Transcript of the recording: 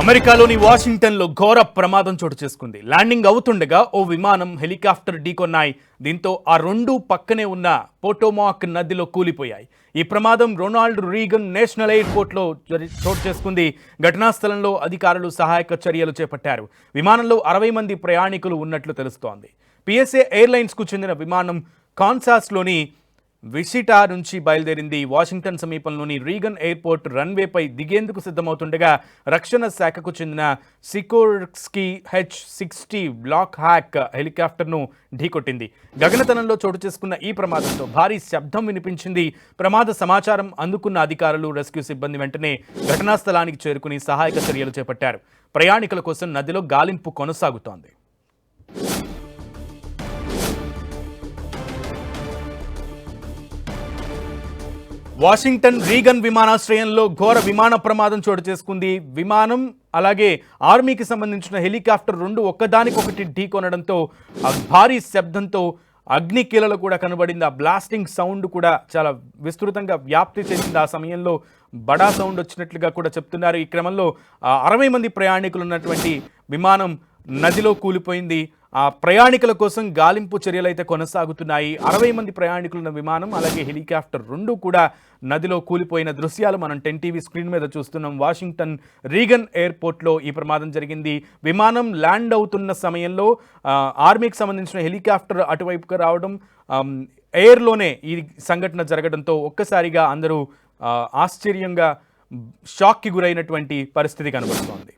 అమెరికాలోని వాషింగ్టన్లో ఘోర ప్రమాదం చోటు చేసుకుంది. ల్యాండింగ్ అవుతుండగా ఓ విమానం హెలికాప్టర్ ఢీకొన్నాయి. దీంతో ఆ రెండు పక్కనే ఉన్న పోటోమాక్ నదిలో కూలిపోయాయి. ఈ ప్రమాదం రొనాల్డ్ రీగన్ నేషనల్ ఎయిర్పోర్ట్లో చోటు చేసుకుంది. ఘటనా స్థలంలో అధికారులు సహాయక చర్యలు చేపట్టారు. విమానంలో అరవై మంది ప్రయాణికులు ఉన్నట్లు తెలుస్తోంది. పిఎస్ఏ ఎయిర్లైన్స్కు చెందిన విమానం కాన్సాస్లోని విసిటా నుంచి బయలుదేరింది వాషింగ్టన్ సమీపంలోని రీగన్ ఎయిర్పోర్ట్ రన్వేపై దిగేందుకు సిద్ధమవుతుండగా రక్షణ శాఖకు చెందిన Sikorsky H sixty black hawk హెలికాప్టర్ను ఢీకొట్టింది. గగనతలంలో చోటు చేసుకున్న ఈ ప్రమాదంతో భారీ శబ్దం వినిపించింది. ప్రమాద సమాచారం అందుకున్న అధికారులు రెస్క్యూ సిబ్బంది వెంటనే ఘటనా స్థలానికి చేరుకుని సహాయక చర్యలు చేపట్టారు. ప్రయాణికుల కోసం నదిలో గాలింపు కొనసాగుతోంది. వాషింగ్టన్ రీగన్ విమానాశ్రయంలో ఘోర విమాన ప్రమాదం చోటు చేసుకుంది. విమానం అలాగే ఆర్మీకి సంబంధించిన హెలికాప్టర్ రెండు ఒక్కదానికొకటి ఢీకొనడంతో భారీ శబ్దంతో అగ్ని కీలలు కూడా కనబడింది. ఆ బ్లాస్టింగ్ సౌండ్ కూడా చాలా విస్తృతంగా వ్యాప్తి చెందింది. ఆ సమయంలో బడా సౌండ్ వచ్చినట్లుగా కూడా చెప్తున్నారు. ఈ క్రమంలో అరవై మంది ప్రయాణికులు ఉన్నటువంటి విమానం నదిలో కూలిపోయింది. ఆ ప్రయాణికుల కోసం గాలింపు చర్యలు అయితే కొనసాగుతున్నాయి. అరవై మంది ప్రయాణికులున్న విమానం అలాగే హెలికాప్టర్ రెండు కూడా నదిలో కూలిపోయిన దృశ్యాలు మనం టెన్ టీవీ స్క్రీన్ మీద చూస్తున్నాం. వాషింగ్టన్ రీగన్ ఎయిర్పోర్ట్లో ఈ ప్రమాదం జరిగింది. విమానం ల్యాండ్ అవుతున్న సమయంలో ఆర్మీకి సంబంధించిన హెలికాప్టర్ అటువైపుగా రావడం ఎయిర్లోనే ఈ సంఘటన జరగడంతో ఒక్కసారిగా అందరూ ఆశ్చర్యంగా షాక్కి గురైనటువంటి పరిస్థితి కనబడుతోంది.